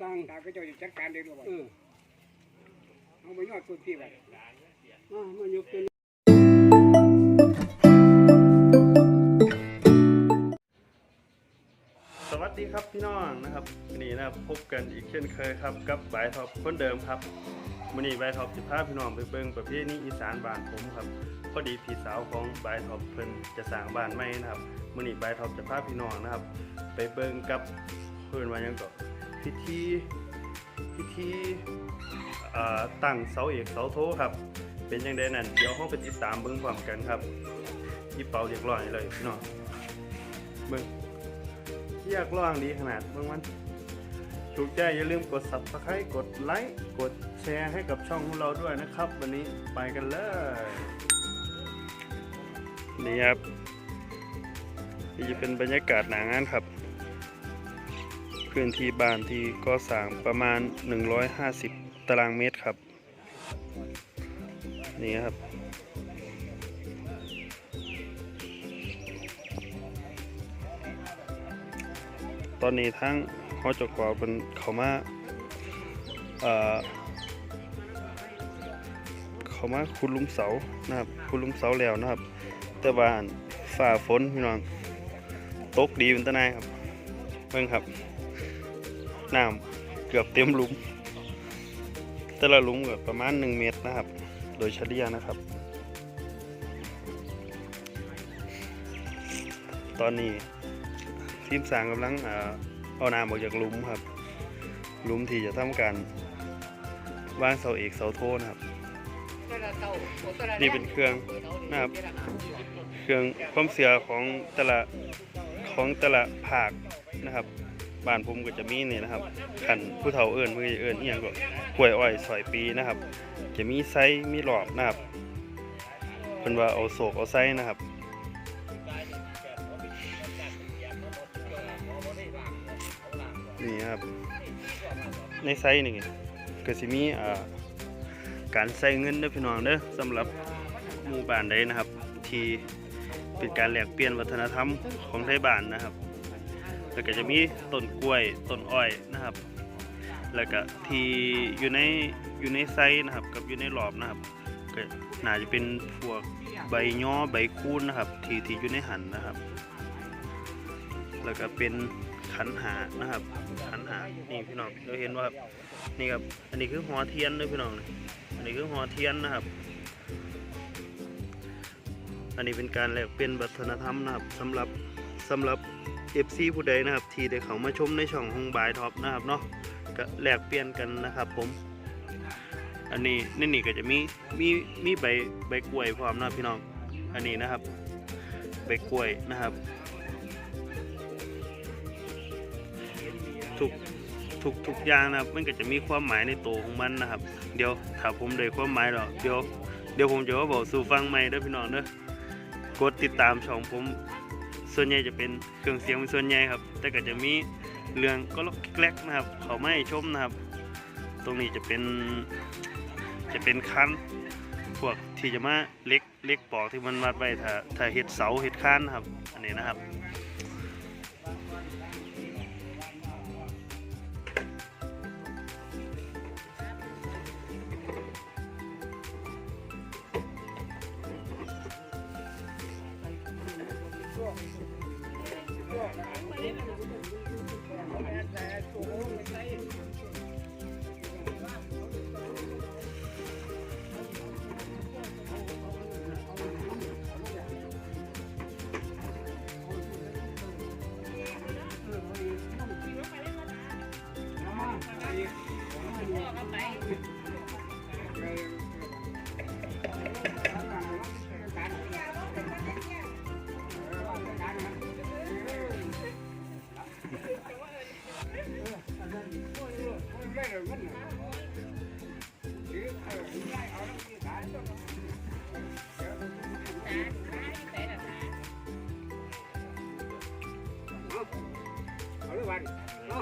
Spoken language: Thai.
สั่งตาก็จะจัดการเองหรือเปล่าเออเอาไปยอดต้นที่ไว้มามาอยู่เป็นสวัสดีครับพี่น้องนะครับวันนี้นะครับพบกันอีกเช่นเคยครับ กับบายท็อปคนเดิมครับวันนี้บายท็อปจะพาพี่น้องไปเบิ่งประเพณีอีสานบ้านผมครับพอดีพี่สาวของบายท็อปเพิ่นจะสร้างบ้านใหม่นะครับวันนี้บายท็อปจะพาพี่น้องนะครับ ไปเบิ่งกับเพิ่นว่าหยังก็ พิธีพิธีตั้งเสาเอกเสาโทครับ เป็นยังไงนั่นเดี๋ยวเราไปติดตามเบิ่งพร้อมกันครับที่เป่าเรียบร้อยเลยพี่น้องเบิ่งยากร้องดีขนาดเมื่อวันถูกใจอย่าลืมกด subscribe กดไลค์กดแชร์ให้กับช่องของเราด้วยนะครับ วันนี้ไปกันเลยนี่ครับนี่จะเป็นบรรยากาศหนางานครับ พื้นที่บ้านที่ก็สร้างประมาณ 150 ตารางเมตรครับ นี่ครับ ตอนนี้ทั้งหอจกวาเป็นเขามาเขามาคุณลุมเสานะครับคุณลุมเสาแล้วนะครับ แต่ว่านฝ่าฝนพี่น้องตกดีเป็นตะนายครับเบิ่งครับ น้ำเกือบเต็มหลุม แต่ละหลุมก็ประมาณ 1 เมตรนะครับ โดยเฉลี่ยนะครับ ตอนนี้ทีมสางกำลังเอ่อเอาน้ำออกจากหลุมครับหลุมที่จะทำการวางเสาเอกเสาโทนะครับนี่เป็นเครื่องนะครับ เครื่องความเสียของแต่ละของแต่ละภาคนะครับ บ้านผมก็จะมีนี่นะครับขันผู้เฒ่าเอิญมือเอิญเอียงก็กล้วยอ้อยสอยปีนะครับ จะมีไซมีหลอดนะครับเป็นว่าเอาโศกเอาไซนะครับนี่ครับในไซส์นี่ก็สิมีอ่าการใส่เงินด้อพี่น้องเด้อสำหรับหมู่บ้านใดนะครับ ที่เป็นการแลกเปลี่ยนวัฒนธรรมของไทยบ้านนะครับ แล้วก็จะมีต้นกล้วยต้นอ้อยนะครับ แล้วก็ที่อยู่ในอยู่ในไซส์นะครับ กับอยู่ในหลอบนะครับก็น่าจะเป็นพวกใบย่อใบคูนนะครับ ที่ที่อยู่ในหันนะครับ แล้วก็เป็นขันหานะครับขันหานี่พี่น้องเราเห็นว่านี่ครับอันนี้คือหัวเทียนด้วยพี่น้องอันนี้คือหัวเทียนนะครับ อันนี้เป็นการแลกเปลี่ยนวัฒนธรรมนะครับสำหรับสำหรับ FC ผู้ใดนะครับ ที่ได้เข้ามาชมในช่องของบายท็อปนะครับเนาะก็แลกเปลี่ยนกันนะครับผม อันนี้นี่นี่ก็จะมีมีมีใบใบกล้วยพร้อมนะพี่น้อง อันนี้นะครับ ใบกล้วยนะครับ ทุกทุกทุกอย่างนะครับมันก็จะมีความหมายในตัวของมันนะครับ เดี๋ยวถ้าผมได้ความหมายแล้วเดี๋ยวเดี๋ยวผมจะมาบอกสู่ฟังใหม่เด้อพี่น้องเด้อกดติดตามช่องผม ส่วนใหญ่จะเป็นเครื่องเสียงเป็นส่วนใหญ่ครับ แต่ก็จะมีเรื่องก็ล็อกแกลกนะครับ เขาไม่ชมนะครับ ตรงนี้จะเป็นจะเป็นคันพวกที่จะมาเล็กเล็กปอกที่มันวัดไว้ถ้าถ้าเห็ดเสาเห็ดค้านนะครับ อันนี้นะครับ เอ วันเอา